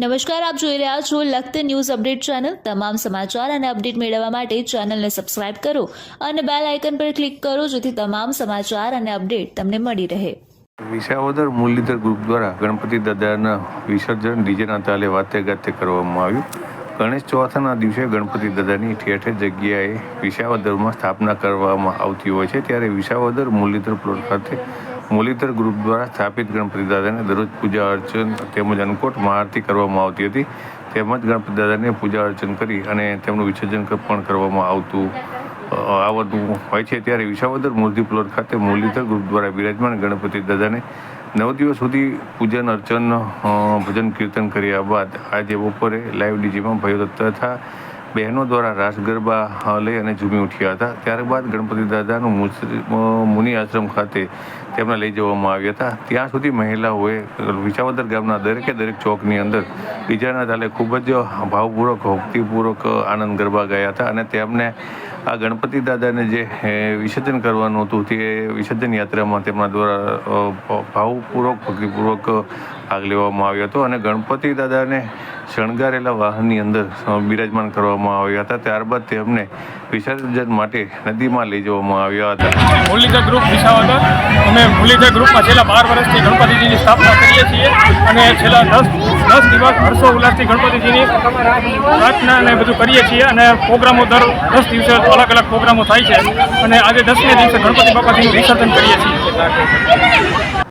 નમસ્કાર, આપ જોઈ રહ્યા છો લખત ન્યૂઝ અપડેટ ચેનલ. તમામ સમાચાર અને અપડેટ મેળવવા માટે ચેનલને સબસ્ક્રાઇબ કરો અને બેલ આઇકન પર ક્લિક કરો જેથી તમામ સમાચાર અને અપડેટ તમને મળી રહે. વિસાવદર મુરલીધર ગ્રુપ દ્વારા ગણપતિ દાદાના વિસર્જન ડીજેના તાલે વાતે ગાતે કરવામાં આવ્યું. ગણેશ ચોથના દિવસે ગણપતિ દાદાની ઠેર ઠેર જગ્યાએ વિસાવદરમાં સ્થાપના કરવામાં આવતી હોય છે. ત્યારે વિસાવદર મુરલીધર પ્લોટ ખાતે મુરલીધર ગ્રુપ દ્વારા સ્થાપિત ગણપતિ દાદાને દરરોજ પૂજા અર્ચન તેમજ અન્નકોટ મહાઆરતી કરવામાં આવતી હતી. તેમજ ગણપતિ દાદાને પૂજા અર્ચન કરી અને તેમનું વિસર્જન પણ કરવામાં આવતું. આવતું હોય છે. ત્યારે વિસાવદર મૂર્તિ પ્લોટ ખાતે મુરલીધર ગ્રુપ દ્વારા બિરાજમાન ગણપતિ દાદાને નવ દિવસ સુધી પૂજન અર્ચન ભજન કીર્તન કર્યા બાદ આજે બપોરે લાઈવ ડીજીમાં ભાઈઓ તથા બહેનો દ્વારા રાસ ગરબા લઈ અને ઝૂમી ઉઠ્યા હતા. ત્યારબાદ ગણપતિ દાદાનું મુનિ આશ્રમ ખાતે તેમને લઈ જવામાં આવ્યા હતા. ત્યાં સુધી મહિલાઓએ વિચાવદર ગામના દરેકે દરેક ચોકની અંદર બીજાના તાલે ખૂબ જ ભાવપૂર્વક, ભક્તિપૂર્વક આનંદ ગરબા ગયા હતા અને તેમને આ ગણપતિ દાદાને જે વિસર્જન કરવાનું હતું તે વિસર્જન યાત્રામાં તેમના દ્વારા ભાવપૂર્વક, ભક્તિપૂર્વક ભાગ લેવામાં આવ્યો હતો અને ગણપતિ દાદાને શણગારેલા વાહનની અંદર બિરાજમાન કરવામાં આવ્યા હતા. ત્યારબાદ તેમને વિસર્જન માટે નદીમાં લઈ જવામાં આવ્યા હતા. મુરલીધર ગ્રુપ વિસાવદર અમે મુરલીધર ગ્રુપમાં છેલ્લા બાર વર્ષથી ગણપતિજીની સ્થાપના કરીએ છીએ અને છેલ્લા દસ દસ દિવસ હર્ષો ઉલ્લાસથી ગણપતિજીની પ્રાર્થના અને બધું કરીએ છીએ અને પ્રોગ્રામો દર દસ દિવસે અલગ અલગ પ્રોગ્રામો થાય છે. અને આજે દસમી દિવસે ગણપતિ બાપાજીનું વિસર્જન કરીએ છીએ.